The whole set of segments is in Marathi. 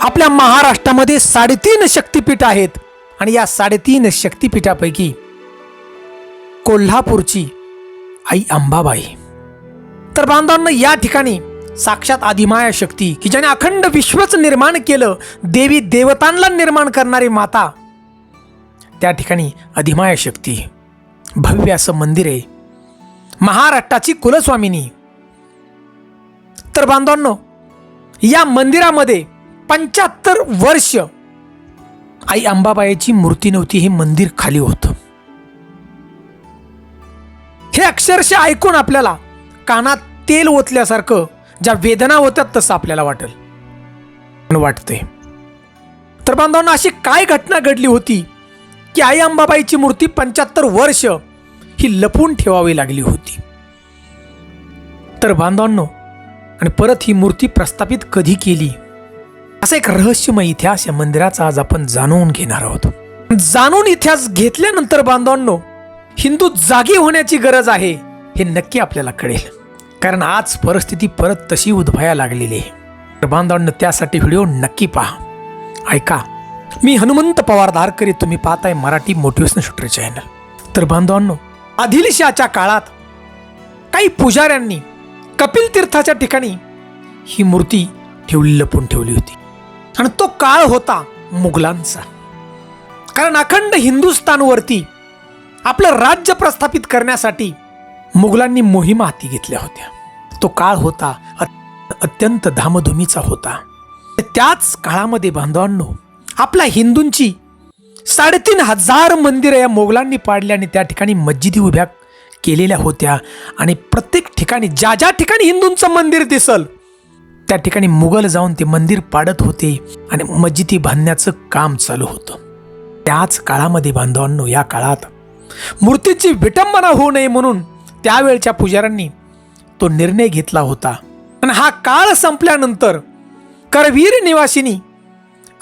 आपल्या महाराष्ट्रामध्ये साडेतीन शक्तिपीठ आहेत. आणि या साडेतीन शक्तिपीठापैकी कोल्हापूरची आई अंबाबाई. तर बांधवांना या ठिकाणी साक्षात आदिमाया शक्ती की ज्याने अखंड विश्वच निर्माण केलं देवी देवतांना निर्माण करणारी माता त्या ठिकाणी अधिमाया शक्ती भव्य असं मंदिर आहे. महाराष्ट्राची कुलस्वामिनी. तर बांधवांनो या मंदिरामध्ये पंच्याहत्तर वर्ष आई अंबाबाईची मूर्ती नव्हती हे मंदिर खाली होतं. हे अक्षरशः ऐकून आपल्याला कानात तेल ओतल्यासारखं ज्या वेदना होतात तसं आपल्याला वाटेल. वाटते. तर बांधवांना अशी काय घटना घडली होती की आई अंबाबाईची मूर्ती पंच्याहत्तर वर्ष ही लपून ठेवावी लागली होती? तर बांधवांनो आणि परत ही मूर्ती प्रस्थापित कधी केली? असा एक रहस्यमय इतिहास या मंदिराचा आज आपण जाणून घेणार आहोत. जाणून इतिहास घेतल्यानंतर बांधवांनो हिंदू जागी होण्याची गरज आहे हे नक्की आपल्याला कळेल. कारण आज परिस्थिती परत तशी उद्भया लागलेली आहे. तर बांधवांनो त्यासाठी व्हिडिओ नक्की पहा. ऐका मी हनुमंत पवार धारकरी तुम्ही पाहताय मराठी मोटिवेशन शूटर चॅनल. तर बांधवांनो आदिलशाच्या काळात काही पुजाऱ्यांनी कपिल तीर्थाच्या ठिकाणी ही मूर्ती ठेवली लपून ठेवली होती. आणि तो काळ होता मुघलांचा. कारण अखंड हिंदुस्थानवरती आपलं राज्य प्रस्थापित करण्यासाठी मुघलांनी मोहिमा हाती घेतल्या होत्या. तो काळ होता अत्यंत धामधुमीचा होता. त्याच काळामध्ये बांधवांनो आपल्या हिंदूंची साडेतीन हजार मंदिरं या मोगलांनी पाडली आणि त्या ठिकाणी मस्जिदी उभ्या केलेल्या होत्या. आणि प्रत्येक ठिकाणी ज्या ज्या ठिकाणी हिंदूंचं मंदिर दिसल त्या ठिकाणी मुघल जाऊन ते मंदिर पाडत होते आणि मस्जिदी बांधण्याचं काम चालू होतं. त्याच काळामध्ये बांधवांनो या काळात मूर्तीची विटंबना होऊ नये म्हणून त्यावेळच्या पुजाऱ्यांनी तो निर्णय घेतला होता. आणि हा काळ संपल्यानंतर करवीर निवासिनी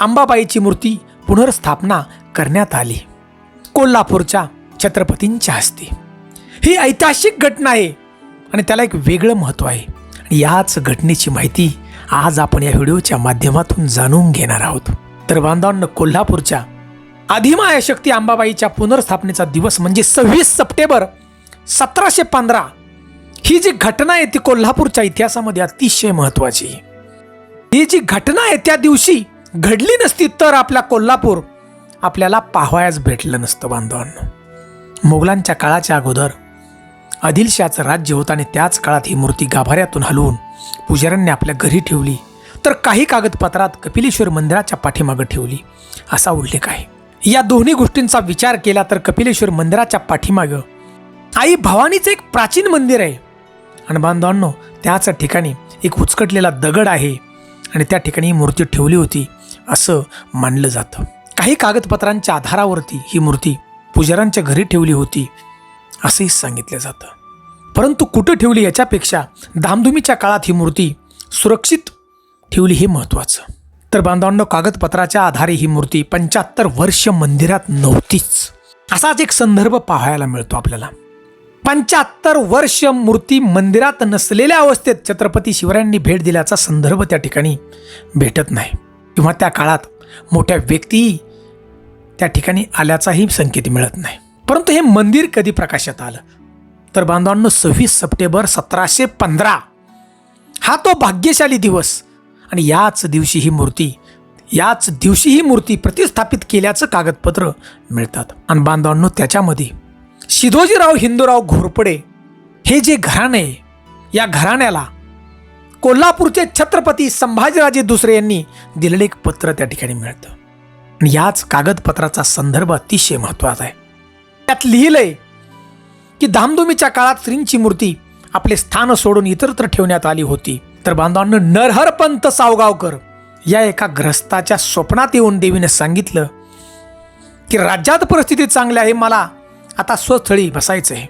अंबाबाईची मूर्ती पुनर्स्थापना करण्यात आली. कोल्हापूरच्या छत्रपतींच्या हस्ते. ही ऐतिहासिक घटना आहे आणि त्याला एक वेगळं महत्त्व आहे. याच घटनेची माहिती आज आपण या व्हिडिओच्या माध्यमातून जाणून घेणार आहोत. तर बांधवांना कोल्हापूरच्या आदिमायाशक्ती अंबाबाईच्या पुनर्स्थापनेचा दिवस म्हणजे सव्वीस सप्टेंबर सतराशे पंधरा. ही जी घटना आहे ती कोल्हापूरच्या इतिहासामध्ये अतिशय महत्त्वाची ही जी घटना आहे त्या दिवशी घडली नसती तर आपला कोल्हापूर आपल्याला पाहावयास भेटलं नसतं बांधवांना. मुघलांच्या काळाच्या अगोदर आदिलशहाचं राज्य होतं आणि त्याच काळात ही मूर्ती गाभाऱ्यातून हलवून पुजाऱ्यांनी आपल्या घरी ठेवली. तर काही कागदपत्रात कपिलेश्वर मंदिराच्या पाठीमागं ठेवली. असा उल्लेख आहे. या दोन्ही गोष्टींचा विचार केला तर कपिलेश्वर मंदिराच्या पाठीमागं आई भवानीचं एक प्राचीन मंदिर आहे. आणि बांधवांनो त्याच ठिकाणी एक उचकटलेला दगड आहे आणि त्या ठिकाणी ही मूर्ती ठेवली होती असं मानलं जातं. काही कागदपत्रांच्या आधारावरती ही मूर्ती पुजाऱ्यांच्या घरी ठेवली होती. असंही सांगितलं जातं. परंतु कुठं ठेवली याच्यापेक्षा धामधुमीच्या काळात ही मूर्ती सुरक्षित ठेवली हे महत्त्वाचं. तर बांधवांनो कागदपत्राच्या आधारे ही मूर्ती पंच्याहत्तर वर्ष मंदिरात नव्हतीच. असाच एक संदर्भ पाहायला मिळतो आपल्याला. पंच्याहत्तर वर्ष मूर्ती मंदिरात नसलेल्या अवस्थेत छत्रपती शिवरायांनी भेट दिल्याचा संदर्भ त्या ठिकाणी भेटत नाही. किंवा त्या काळात मोठ्या व्यक्ती त्या ठिकाणी आल्याचाही संकेत मिळत नाही. परंतु हे मंदिर कधी प्रकाशात आलं? तर बांधवांनो सव्वीस सप्टेंबर सतराशे पंधरा. हा तो भाग्यशाली दिवस आणि याच दिवशी ही मूर्ती याच दिवशी ही मूर्ती प्रतिस्थापित केल्याचं कागदपत्र मिळतात. आणि बांधवांनो त्याच्यामध्ये शिदोजीराव हिंदूराव घोरपडे हे जे घराणे या घराण्याला कोल्हापूरचे छत्रपती संभाजीराजे दुसरे यांनी दिलेलं एक पत्र त्या ठिकाणी मिळतं. आणि याच कागदपत्राचा संदर्भ अतिशय महत्त्वाचा आहे. त्यात लिहिलंय की धामधुमीच्या काळात श्रींची मूर्ती आपले स्थान सोडून इतरत्र ठेवण्यात आली होती. तर बांधवांना नरहरपंत सावगावकर या एका ग्रस्ताच्या स्वप्नात येऊन देवीने सांगितलं की राज्यात परिस्थिती चांगली आहे मला आता स्वस्थळी बसायचं आहे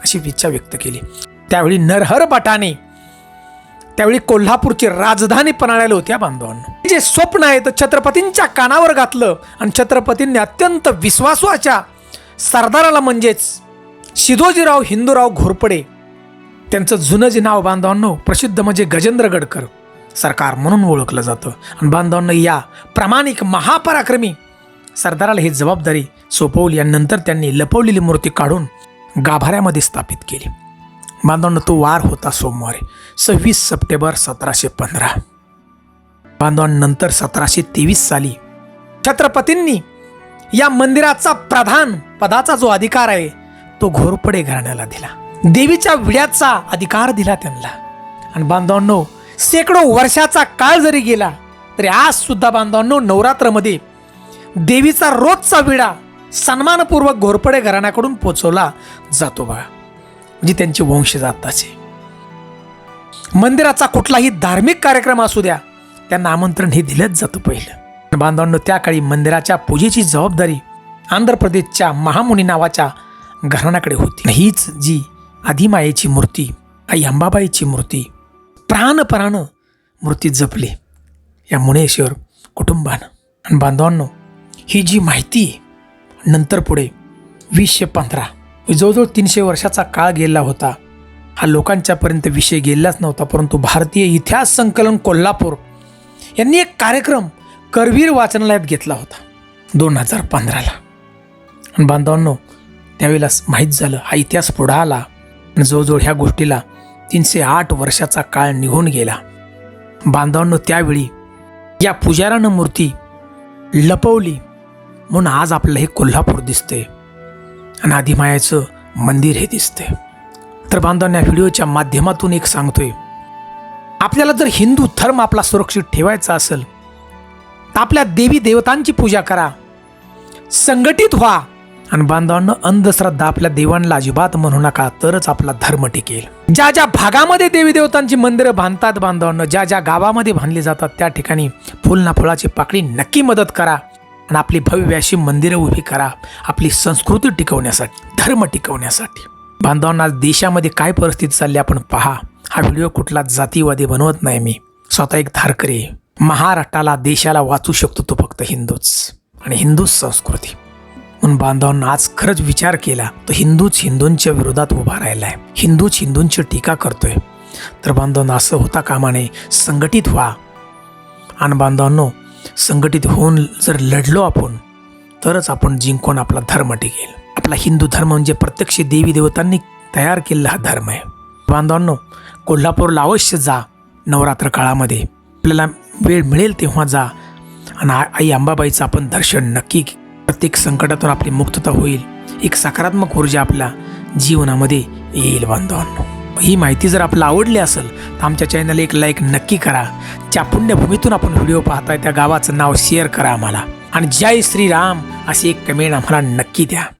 अशी इच्छा व्यक्त केली. त्यावेळी नरहर भटाने त्यावेळी कोल्हापूरची राजधानी पणाळ्याला होत्या बांधवांना. जे स्वप्न आहे तर छत्रपतींच्या कानावर घातलं आणि छत्रपतींनी अत्यंत विश्वासाच्या सरदाराला म्हणजेच शिदोजीराव हिंदूराव घोरपडे. त्यांचं जुनं जे नाव बांधवांनो प्रसिद्ध म्हणजे गजेंद्र गडकर. सरकार म्हणून ओळखलं जातं. आणि बांधवांना या प्रामाणिक महापराक्रमी सरदाराला ही जबाबदारी सोपवली आणि नंतर त्यांनी लपवलेली मूर्ती काढून गाभाऱ्यामध्ये स्थापित केली. बांधवांना तो वार होता सोमवारी सव्वीस सप्टेंबर सतराशे पंधरा. बांधवांनंतर सतराशे तेवीस साली छत्रपतींनी या मंदिराचा प्रधान पदाचा जो अधिकार आहे तो घोरपडे घराण्याला दिला. देवीच्या विड्याचा अधिकार दिला त्यांना. आणि बांधवांनो शेकडो वर्षाचा काळ जरी गेला तरी आज सुद्धा बांधवांनो नवरात्रमध्ये देवीचा रोजचा विडा सन्मानपूर्वक घोरपडे घराण्याकडून पोचवला जातो बघा. म्हणजे त्यांची वंशजाताचे मंदिराचा कुठलाही धार्मिक कार्यक्रम असू द्या त्यांना आमंत्रण हे दिलंच जातं पहिलं. बांधवांनो त्या काळी मंदिराच्या पूजेची जबाबदारी आंध्र प्रदेशच्या महामुनी नावाच्या घराण्याकडे होती. हीच जी आदिमायेची मूर्ती आई अंबाबाईची मूर्ती प्राणपराण मूर्ती जपली या मुनेश्वर कुटुंबानं. आणि बांधवांनो ही जी माहिती आहे, नंतर पुढे वीसशे पंधरा म्हणजे जवळजवळ तीनशे वर्षाचा काळ गेला होता. हा लोकांच्यापर्यंत विषय गेलाच नव्हता परंतु भारतीय इतिहास संकलन कोल्हापूर यांनी एक कार्यक्रम करवीर वाचनालयात घेतला होता दोन हजार पंधराला. आणि बांधवांनो त्यावेळेला माहीत झालं हा इतिहास पुढं आला आणि जवळजवळ ह्या गोष्टीला तीनशे आठ वर्षाचा काळ निघून गेला. बांधवांनो त्यावेळी या पुजारानं मूर्ती लपवली म्हणून आज आपलं हे कोल्हापूर दिसते आणि आदिमायाचं मंदिर हे दिसते तर बांधवांना व्हिडिओच्या माध्यमातून एक सांगतोय. आपल्याला जर हिंदू धर्म आपला सुरक्षित ठेवायचा असेल आपल्या देवी देवतांची पूजा करा. संघटित व्हा. आणि बांधवांना अंधश्रद्धा आपल्या देवांना अजिबात म्हणू नका तरच आपला धर्म टिकेल. ज्या ज्या भागामध्ये देवी देवतांची मंदिरं बांधतात बांधवांना ज्या ज्या गावामध्ये बांधली जातात त्या ठिकाणी फुलना फुलाची पाकळी नक्की मदत करा. आणि आपली भव्य अशी मंदिरं उभी करा आपली संस्कृती टिकवण्यासाठी धर्म टिकवण्यासाठी. बांधवांना आज देशामध्ये काय परिस्थिती चालली आपण पहा. हा व्हिडिओ कुठला जातीवादी बनवत नाही मी. स्वतः एक धारकरी महाराष्ट्राला देशाला वाचू शकतो तो फक्त हिंदूच आणि हिंदूच संस्कृती. म्हणून बांधवांना आज खरंच विचार केला तर हिंदूच हिंदूंच्या विरोधात उभा राहिला आहे हिंदूच हिंदूंची टीका करतोय. तर बांधवांना असं होता कामा नये संघटित व्हा. आणि बांधवांनो संघटित होऊन जर लढलो आपण तरच आपण जिंकून आपला धर्म टिकेल. आपला हिंदू धर्म म्हणजे प्रत्यक्ष देवी देवतांनी तयार केलेला हा धर्म आहे. बांधवांनो कोल्हापूरला अवश्य जा नवरात्र काळामध्ये. आपल्याला वेळ मिळेल तेव्हा जा. आणि आई अंबाबाईचं आपण दर्शन नक्की प्रत्येक संकटातून आपली मुक्तता होईल. एक सकारात्मक ऊर्जा आपल्या जीवनामध्ये येईल बांधवांनो ही माहिती जर आपल्याला आवडली असेल तर आमच्या चॅनल एक लाईक नक्की करा. ज्या पुण्यभूमीतून आपण व्हिडिओ पाहताय त्या गावाचं नाव शेअर करा आम्हाला. आणि जय श्रीराम अशी एक कमेंट आम्हाला नक्की द्या.